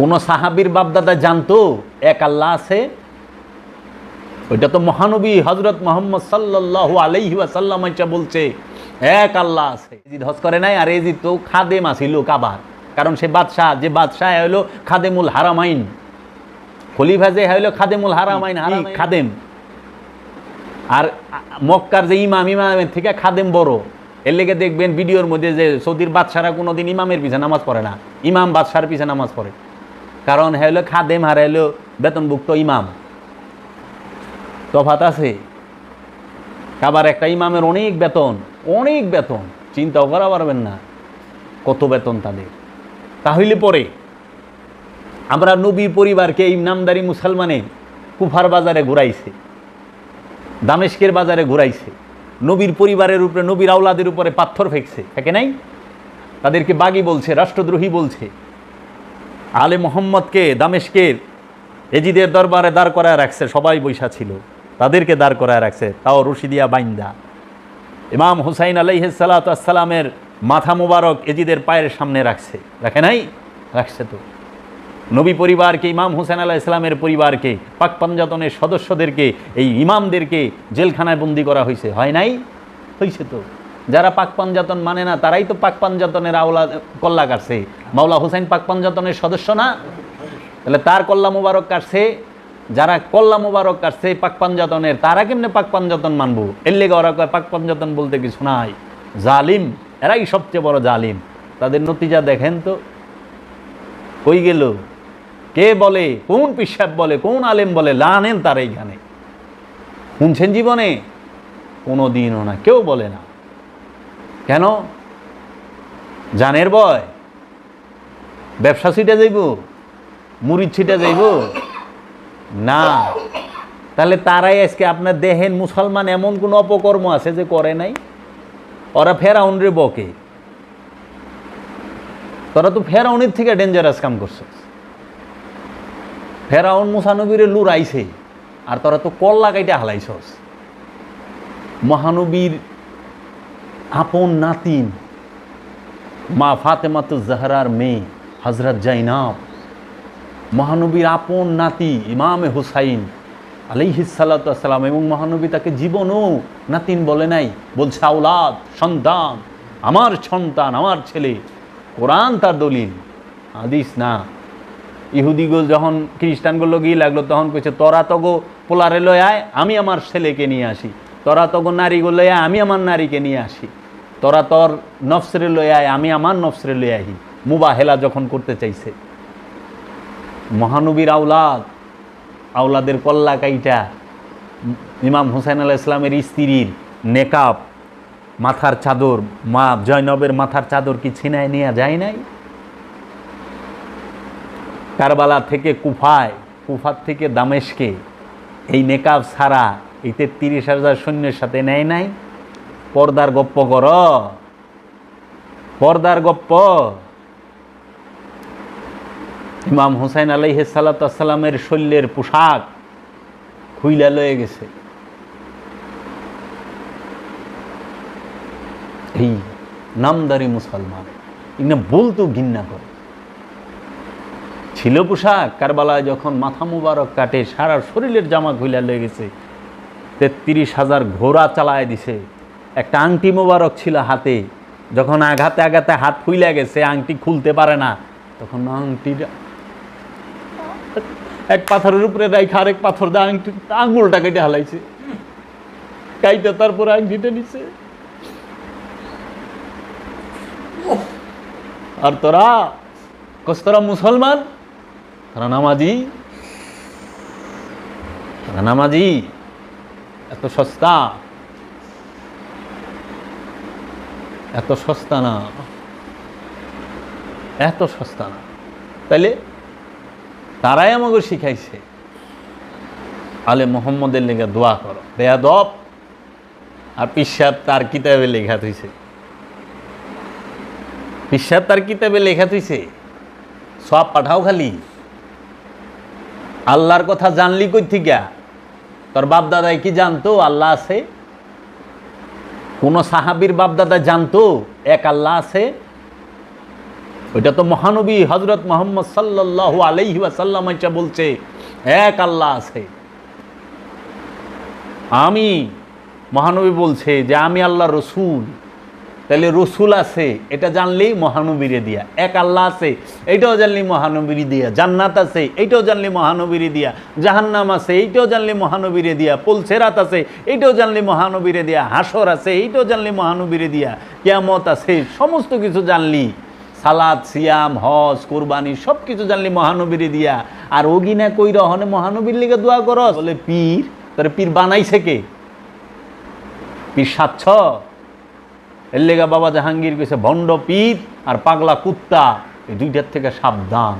কোন সাহাবির বাপদাদা জানতো এক আল্লাহ আছে। ওইটা তো মহানবী হজরত মোহাম্মদ সাল্লাহ আলাইহি ওয়াসাল্লাম এটা বলছে এক আল্লাহ আছে। এজিদ হজ করে নাই আর এজিদ তো খাদেম আসিল কাবার কারণ সে বাদশাহ যে বাদশাহ হইল খাদেমুল হারামাইন। খলিফা যে হইল খাদেমুল হারামাইন হারামাইন। খাদেম। আর মক্কার যে ইমাম ইমামের থেকে খাদেম বড়। এর লেগে দেখবেন ভিডিওর মধ্যে যে সৌদির বাদশারা কোনোদিন ইমামের পিছে নামাজ পড়ে না। ইমাম বাদশার পিছে নামাজ পড়ে। কারণ হলো খাদেম হারা হলো বেতনভুক্ত ইমাম। তফাত আছে। আবার একটা ইমামের অনেক বেতন অনেক বেতন। চিন্তাও করা পারবেন না কত বেতন তাদের। তাহলে পরে আমরা নবী পরিবারকে এই নামদারি মুসলমানে কুফার বাজারে ঘুরাইছে দামেশকের বাজারে ঘুরাইছে, নবীর পরিবারের উপরে, নবীর আওলাদের উপরে পাথর ফেকছে, থাকে নাই? তাদেরকে বাগি বলছে, রাষ্ট্রদ্রোহী বলছে। আলে মোহাম্মদকে দামেশকের এজিদের দরবারে দাঁড় করায় রাখছে, সবাই বৈশা ছিল। তাদেরকে দাঁড় করায় রাখছে, তাও রশিদিয়া বাইন্দা। ইমাম হুসাইন আলাইসালামের মাথা মুবারক এজিদের পায়ের সামনে রাখছে। রাখে নাই? রাখছে তো। নবী পরিবারকে, ইমাম হুসেন আলাহ ইসলামের পরিবারকে, পাক পাঞ্জাতনের সদস্যদেরকে, এই ইমামদেরকে জেলখানায় বন্দি করা হয়েছে হয় নাই? হয়েছে তো। যারা পাক পাঞ্জাতন মানে না, তারাই তো পাক পাঞ্জাতনের আওলা, কল্লা কাটছে। মাওলা হুসাইন পাক পাঞ্জাতনের সদস্য না? তাহলে তার কল্লা মুবারক কাটছে, যারা কল্লা মুবারক কাটছে পাক পাঞ্জাতনের, তারা কেমনে পাক পাঞ্জাতন মানবো? এর লেগে ওরা কয়, পাক পাঞ্জাতন বলতে কিছু নাই। জালিম, এরাই সবচেয়ে বড় জালিম। তাদের নতিজা দেখেন তো। কই গেল? কে বলে? কোন পিসাব বলে? কোন আলেম বলে? লানেন তার এইখানে। শুনছেন জীবনে? কোনো দিনও না, কেউ বলে না। কেন? জানের বয়। ব্যবসা ছিটে যাইব। মুড়ি ছিটে যাইব। না। তাহলে তারাই আজকে আপনার দেহেন মুসলমান এমন কোনো অপকর্ম আছে যে করে নাই? ওরা ফেরাউন রে বকে। তোরা তো ফেরাউনের থেকে ডেঞ্জারাস কাম করছিস। ফেরাউন মুসানবীরে লুরাইছে আর তোরা তো কল্লা কাইটা হালাইছস। মহানবীর আপন নাতিন। মা ফাতেমাতু জাহরার মেয়ে হজরত জাইনাব। মহানবীর আপন নাতি, ইমামে হুসাইন আলিহিসাল্লাম এবং মহানবী তাকে জীবনও নাতিন বলে নাই। বলছে আউলাদ সন্তান, আমার সন্তান, আমার ছেলে, কোরআন তার দলিল আদিস না। ইহুদিগো যখন খ্রিস্টানগুলো গিয়ে লাগল, তখন কইছে, তোরা তো গো পোলারে লয় আয় আমি আমার ছেলেকে নিয়ে আসি। তোরা তো গো নারীগুলো আমি আমার নারীকে নিয়ে আসি। তোরা তোর নফসরে লয় আয়, আমি আমার নফসরে লয় আহি। মুবাহেলা যখন করতে চাইছে। মহানবীর আউলাদ আউলাদের কল্লা কাইটা, ইমাম হুসাইন আলাহ ইসলামের স্ত্রীর নেকাব, মাথার চাদর, মা জয়নবের মাথার চাদর কি ছিনায় নেওয়া যায় নাই? কারবালা থেকে কুফায়, কুফার থেকে দামেশকে, এই নেকাব ছাড়া এই তেত্রিশ হাজার সৈন্যের সাথে নেয় নাই? পর্দার গপ্প কর। পর্দার গপ্প। ইমাম হুসাইন আলাইহ সালাতামের শৈল্যের পোশাক খুইলা লয়ে গেছে। এই নামদারি মুসলমান এগুলো বলতো ঘৃণা করে। ছিল পোশাক, কারবালায় যখন মাথা মুবারক কাটে, সারা শরীরের জামা খুইলা লয়ে গেছে, তেত্রিশ হাজার ঘোড়া চালায় দিছে। একটা আংটি মোবারক ছিল হাতে। যখন আঘাতে আঘাতে হাত ফুইলা গেছে, আংটি খুলতে পারে না, তখন আংটিটা এক পাথরের উপরে রাইখা আরেক পাথর দিয়ে আংটি আঙুলটা কেটে হালাইছে। কাইতে তারপরে আংটিটা নিছে। আর তোরা, কস তোরা মুসলমান? তারা নামাজি? তারা নামাজি? এত সস্তা। এত সস্তা না। এত সস্তা না। তাইলে তারাই আমাকে শিখাইছে। আলে মোহাম্মদের লেগে দোয়া করো। বেয়াদব আর পিসাব তার কিতাবে লেখা থইছে। পিসাব তার কিতাবে লেখা থইছে। সব পাঠাও খালি। আল্লাহর কথা জানলি কই থেকে? তোর বাপ দাদাই কি জানতো? আল্লাহ আছে। কোন সাহাবির বাপদাদা জানতো, এক আল্লাহ আছে। ওইটা তো মহানবী হজরত মোহাম্মদ সাল্লাহ আলাইহি আসাল্লাম বলছে, এক আল্লাহ আছে। আমি, মহানবী বলছে যে আমি আল্লাহ রসুল। তাহলে রসুল আছে, এটা জানলেই মহানবীরে দিয়া। এক আল্লাহ আছে, এইটাও জানলি মহানবীরে দিয়া। জান্নাত আছে, এইটাও জানলি মহানবীরে দিয়া। জাহান্নাম আছে, এইটাও জানলি মহানবীরে দিয়া। পুলসেরাত আছে, এইটাও জানলি মহানবীরে দিয়া। হাসর আছে, এইটাও জানলি মহানবীরে দিয়া। কিয়ামত আছে, সমস্ত কিছু জানলি। সালাদ, সিয়াম, হজ, কোরবানি সব কিছু জানলি মহানবীরে দিয়া। আর ওগিনা কই রহনে মহানবীর লিগে দোয়া করস। বলে, পীর, তোর পীর বানাইছে কে? পীর সাচ্ছ এর লেগা বাবা জাহাঙ্গীর কইছে ভণ্ড পিত আর পাগলা কুত্তা এই দুইটার থেকে সাবধান।